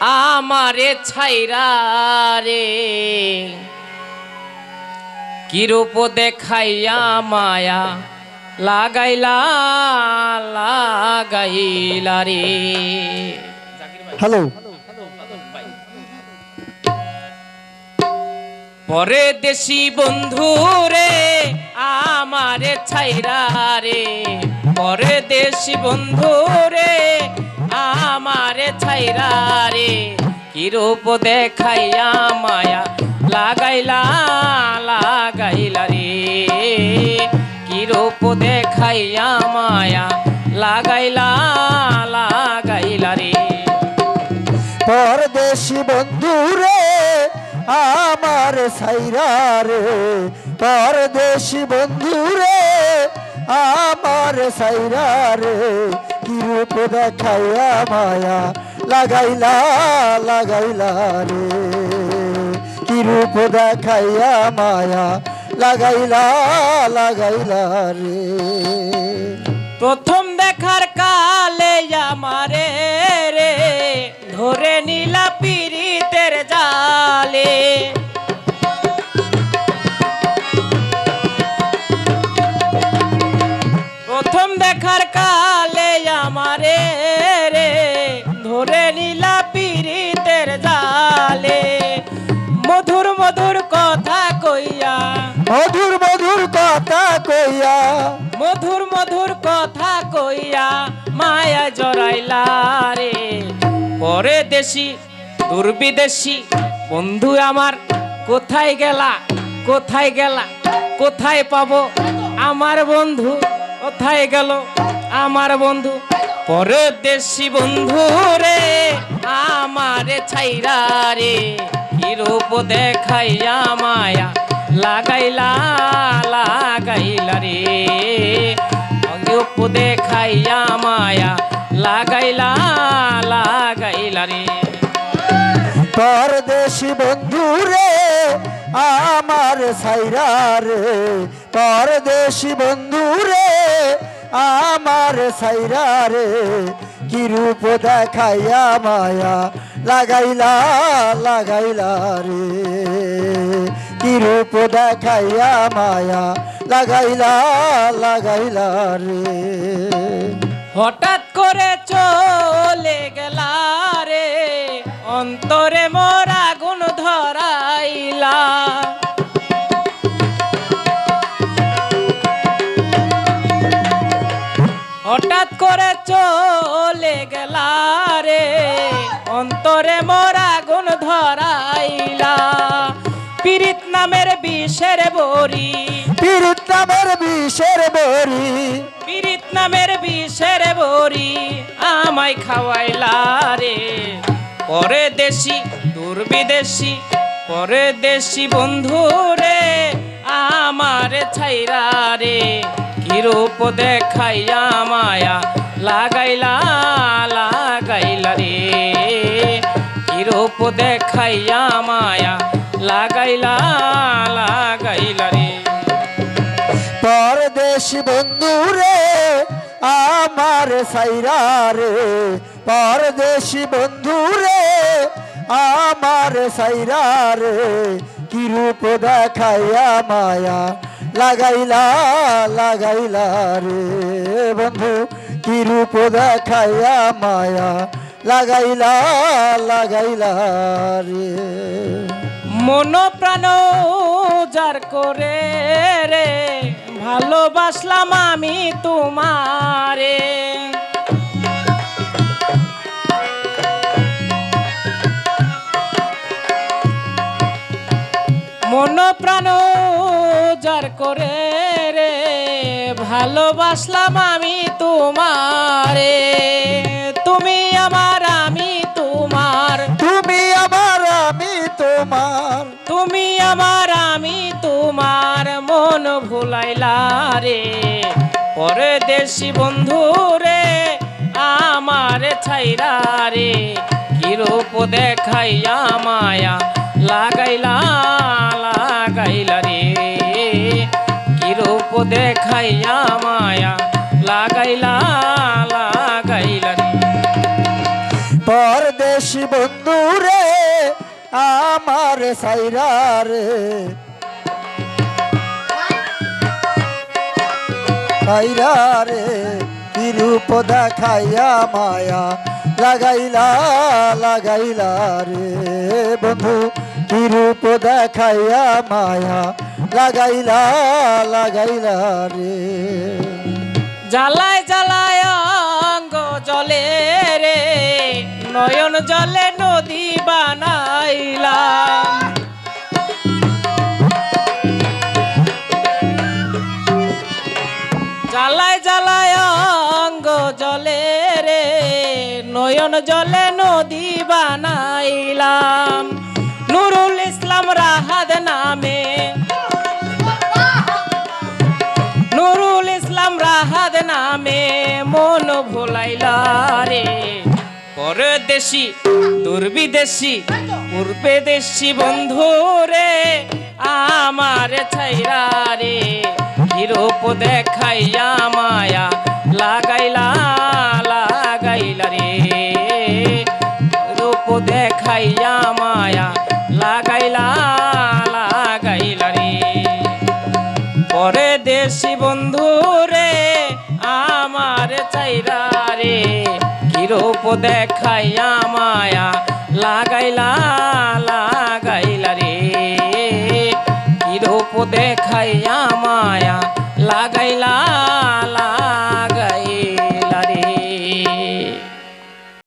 আমারে ছাইরা রে। কিরূপ দেখাইয়া মায়া লাগাইলা লাগাইলা রে। হ্যালো। পরে দেশি বন্ধু রে আমারে ছাইরা রে। পরে দেশি বন্ধু রে আমারে ছাইরা রে কিরূপ দেখাইয়া মায়া লাগাইলা লাগাইলা রে। কিরূপ দেখাইয়া মায়া লাগাইলা লাগাইলা রে। পরদেশি বন্ধু রে, আমার সাইরা রে। পরদেশি বন্ধু রে, আমার সাইরা রে। রূপ দেখাইয়া মায়া লাগাইলা লাগাইলা রে। কি রূপ দেখাইয়া মায়া লাগাইলা লাগাইলা রে। প্রথম দেখার কালে আমারে রে। ধরে নীলা পীড়িতের জালে। মধুর মধুর কথা কইয়া। মধুর মধুর কথা কইয়া। মধুর মধুর কথা কইয়া মায়া জড়াইলা রে। পরে দেশি দুর্বিদেশি বন্ধু আমার কোথায় গেলা কোথায় গেলা কোথায় পাবো? আমার বন্ধু কোথায় গেল? আমার বন্ধু পরে দেশি বন্ধু রে, আমারে ছাইরা রে। কি রূপ দেখাইয়া মায়া লাগাইলা লাগাইলা রে। রূপ দেখাইয়া মায়া লাগাইলা লাগাইলা রে। পরদেশি বন্ধু রে, আমার সাইরা রে। পরদেশি বন্ধু রে আমার সাইরা রে, কি রূপ দেখাইয়া মায়া লাগাইলা লাগাইলা রে। কি রূপ দেখাইয়া মায়া লাগাইলা লাগাইলা রে। হঠাৎ করে চলে গেলা রে, অন্তরে মোর করে চলে গেলা রে। অন্তরে মোর আগুন ধরাইলা। পীড়িত নামের বিষের বড়ি। পীড়িত নামের বিষের বরি পীড়িত নামের বিষের বড়ি আমায় খাওয়াইলা রে। পরে দেশি দুর্বিদেশি পরে দেশি বন্ধু রে আমার ছাইরা রে। কিরূপ দেখাইয়া মায়া, লাগাইলা লাগাইলা রে। কিরূপ দেখাইয়া মায়া, লাগাইলা লাগাইলা রে। পরদেশি বন্ধু রে আমার সাইরা রে। পরদেশি বন্ধু রে আমার সাইরা রে, কি রূপ দেখাইয়া মায়া লাগাইলা লাগাইলা রে। বন্ধু, কি রূপ দেখাইয়া মায়া লাগাইলা লাগাইলা রে। মন প্রাণ যার করে রে, ভালোবাসলাম আমি তোমারে। করে রে ভালোবাসলাম আমি তোমারে। তুমি আমার আমি তোমার। তুমি আমার আমি তোমার। তুমি আমার আমি তোমার। মন ভুলাইলা রে পরদেশি বন্ধু রে আমার ছাইরা রে। কিরূপ দেখাইয়া মায়া লাগাইলা লাগাইলা রে। কিরূপ দেখাইয়া মায়া লাগাইলা পরদেশি বন্ধু রে আমার সাইরা রে। কি দেখাইয়া মায়া লাগাইলা লাগাইলা রে। বন্ধু কি রূপ দেখাইয়া মায়া লাগাইলা লাগাইলা রে। জ্বালায় জ্বালায় জলে রে, নয়ন জলে নদী বানাইলাম জ্বালায় জ্বালায় জলে রে, নয়ন জলে নদী বানাইলাম। রাহাদ নামে। নুরুল ইসলাম রাহাদ নামে, মন ভোলাইলা রে। পরদেশি দুর্বিদেশি, পূর্বে দেশি বন্ধু রে, আমার ছাইরা রে। হিরোপ দেখাইয়া মায়া লাগাইলা লাগাইলা রে। রূপ দেখাইয়া মায়া লাগাইলা লাগাইলা পরে দেশি বন্ধু রে, আমার চাইরা রে। কিরূপ দেখাইয়া মায়া লাগাইলা লাগাইলা রে। কিরূপ দেখাইয়া মায়া লাগাইলা